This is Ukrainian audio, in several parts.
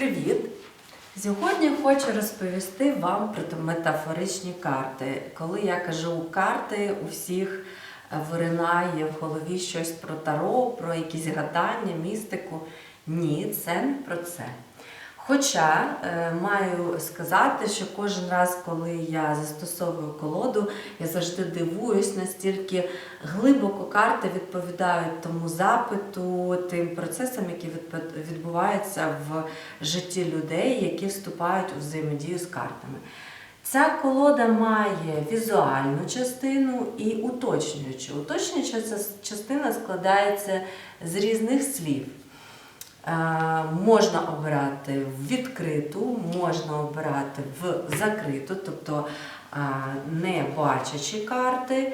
Привіт! Сьогодні хочу розповісти вам про метафоричні карти. Коли я кажу карти, у всіх виринає в голові щось про таро, про якісь гадання, містику. Ні, це не про це. Хоча е, маю сказати, що кожен раз, коли я застосовую колоду, я завжди дивуюсь, настільки глибоко карти відповідають тому запиту, тим процесам, які відбуваються в житті людей, які вступають у взаємодію з картами. Ця колода має візуальну частину і уточнюючу. Уточнююча частина складається з різних слів. Е, Можна обирати в відкриту, можна обирати в закриту, тобто е, не бачачі карти.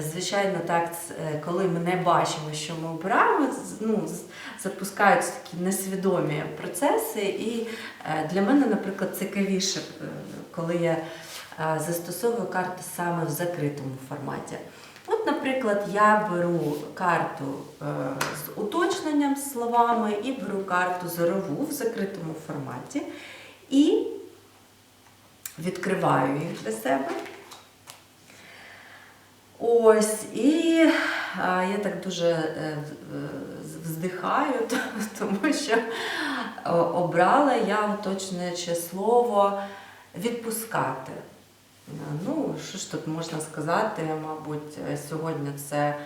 Звичайно, так, е, коли ми не бачимо, що ми обираємо, ну, запускаються такі несвідомі процеси. І для мене, наприклад, цікавіше, коли я застосовую карти саме в закритому форматі. От, наприклад, я беру карту з уточненням словами і беру карту зорову в закритому форматі і відкриваю їх для себе. Ось, і а, я так дуже е, вздихаю, тому що обрала я уточнююче слово відпускати. Ну, що ж тут можна сказати? Мабуть, сьогодні це е,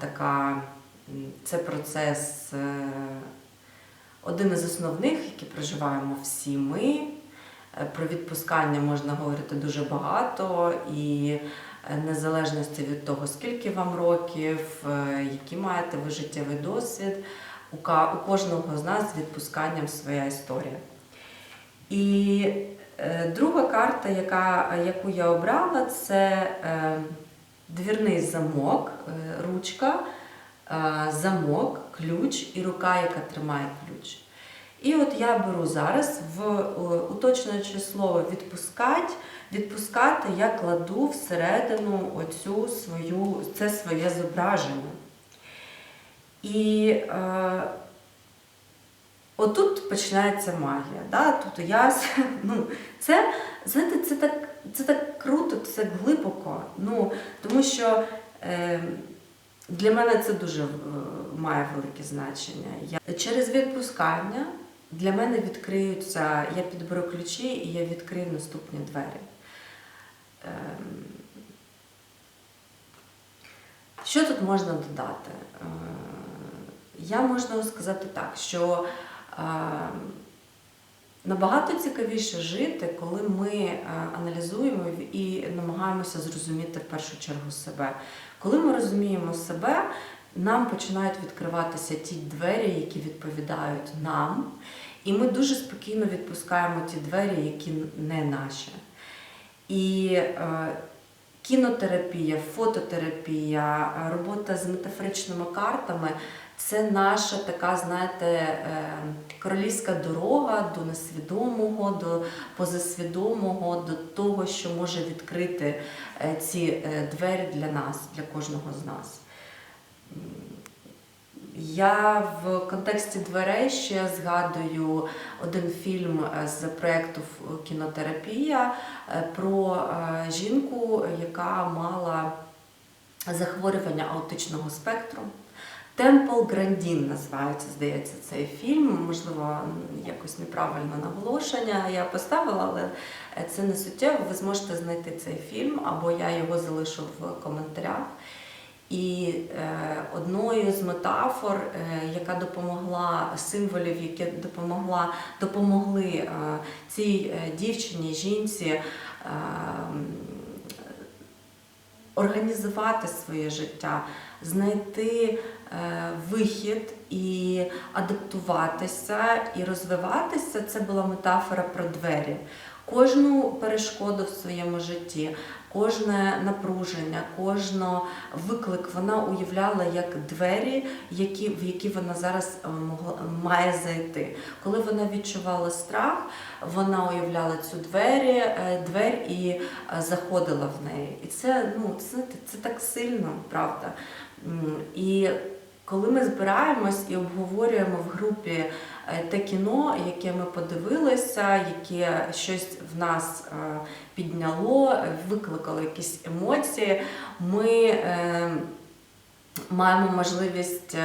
така, це процес, е, один із основних, який проживаємо всі ми. Е, Про відпускання можна говорити дуже багато, і е, незалежності від того, скільки вам років, який маєте ви життєвий досвід, у кожного з нас з відпусканням своя історія. І друга карта, яка, яку я обрала, це двірний замок, ручка, замок, ключ і рука, яка тримає ключ. І от я беру зараз в е, уточнююче слово відпускать, відпускати я кладу всередину оцю свою, це своє зображення. І е, отут починається магія. Да? Тут я, ну, це, знаєте, це так, це так круто, це глибоко. Ну, тому що е, для мене це дуже е, має велике значення. Я, через відпускання для мене відкриються, я підберу ключі і я відкрию наступні двері. Ем, що тут можна додати? Е, Я можу сказати так, що е, набагато цікавіше жити, коли ми е, аналізуємо і намагаємося зрозуміти в першу чергу себе. Коли ми розуміємо себе, нам починають відкриватися ті двері, які відповідають нам, і ми дуже спокійно відпускаємо ті двері, які не наші. І е, кінотерапія, фототерапія, е, робота з метафоричними картами це наша така, знаєте, е, королівська дорога до несвідомого, до позасвідомого, до того, що може відкрити е, ці е, двері для нас, для кожного з нас. Я в контексті дверей ще згадую один фільм з проєкту кінотерапія про жінку, яка мала захворювання аутичного спектру. Темпл Грандін називається, здається, цей фільм. Можливо, якось неправильно наголошення я поставила, але це не суттєво. Ви зможете знайти цей фільм, або я його залишу в коментарях. І е, одною з метафор, е, яка допомогла символів, які допомогла, допомогли е, цій дівчині, жінці організувати своє життя, знайти е, вихід і адаптуватися і розвиватися, це була метафора про двері. Кожну перешкоду в своєму житті, кожне напруження, кожно виклик вона уявляла як двері, які, в які вона зараз е, могла, має зайти. Коли вона відчувала страх, вона уявляла цю двері, е, двері і е, заходила в неї. І це, ну, це, це так сильно, правда. І коли ми збираємось і обговорюємо в групі те кіно, яке ми подивилися, яке щось в нас е, підняло, викликало якісь емоції. Ми е, маємо можливість.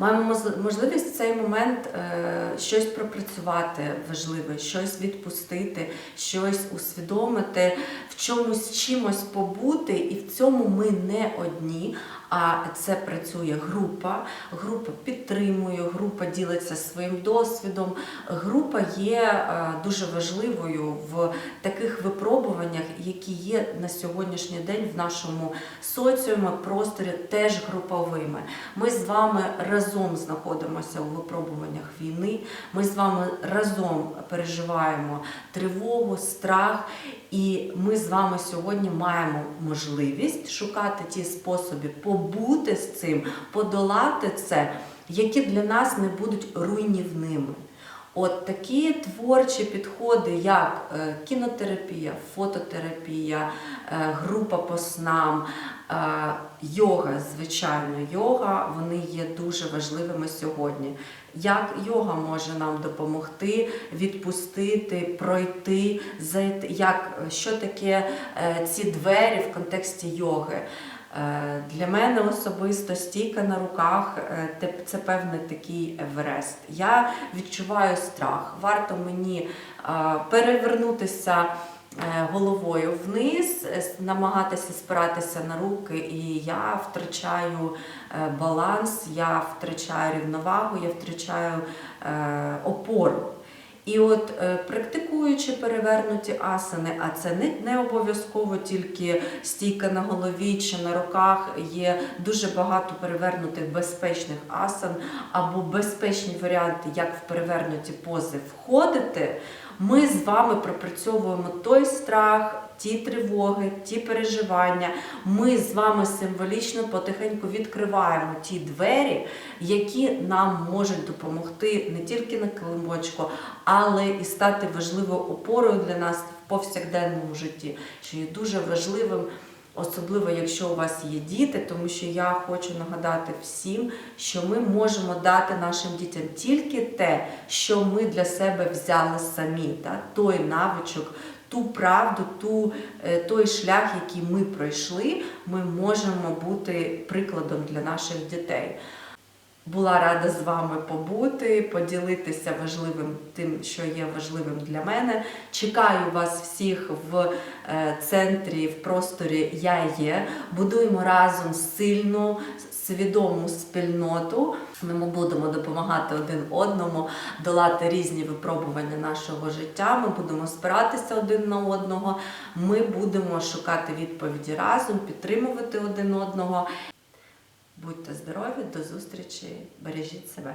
Маємо можливість в цей момент е, щось пропрацювати важливе, щось відпустити, щось усвідомити, в чомусь чимось побути, і в цьому ми не одні. А це працює група, група підтримує, група ділиться своїм досвідом. Група є е, дуже важливою в таких випробуваннях, які є на сьогоднішній день в нашому соціумі, просторі, теж груповими. Ми з вами разом знаходимося у випробуваннях війни. Ми з вами разом переживаємо тривогу, страх. І ми з вами сьогодні маємо можливість шукати ті способи побути з цим, подолати це, які для нас не будуть руйнівними. От такі творчі підходи, як е, кінотерапія, фототерапія, е, група по снам, йога, звичайно, йога, вони є дуже важливими сьогодні. Як йога може нам допомогти відпустити, пройти, зайти, як, що таке е, ці двері в контексті йоги? Е, Для мене особисто стійка на руках е, це певний такий Еверест. Я відчуваю страх. Варто мені перевернутися головою вниз, е, намагатися спиратися на руки, і я втрачаю е, баланс, я втрачаю рівновагу, я втрачаю е, опору. І от е, практикуючи перевернуті асани, а це не, не обов'язково тільки стійка на голові чи на руках, є дуже багато перевернутих безпечних асан або безпечні варіанти, як в перевернуті пози входити. Ми з вами пропрацьовуємо той страх, ті тривоги, ті переживання. Ми з вами символічно потихеньку відкриваємо ті двері, які нам можуть допомогти не тільки на килимочку, але і стати важливою опорою для нас в повсякденному житті, що є дуже важливим. Особливо, якщо у вас є діти, тому що я хочу нагадати всім, що ми можемо дати нашим дітям тільки те, що ми для себе взяли самі, та, той навичок, ту правду, ту, е, той шлях, який ми пройшли, ми можемо бути прикладом для наших дітей. Була рада з вами побути, поділитися важливим тим, що є важливим для мене. Чекаю вас всіх в е, центрі, в просторі Я є. Будуємо разом сильну, свідому спільноту. Ми будемо допомагати один одному долати різні випробування нашого життя. Ми будемо спиратися один на одного. Ми будемо шукати відповіді разом, підтримувати один одного. Будьте здорові, до зустрічі, бережіть себе.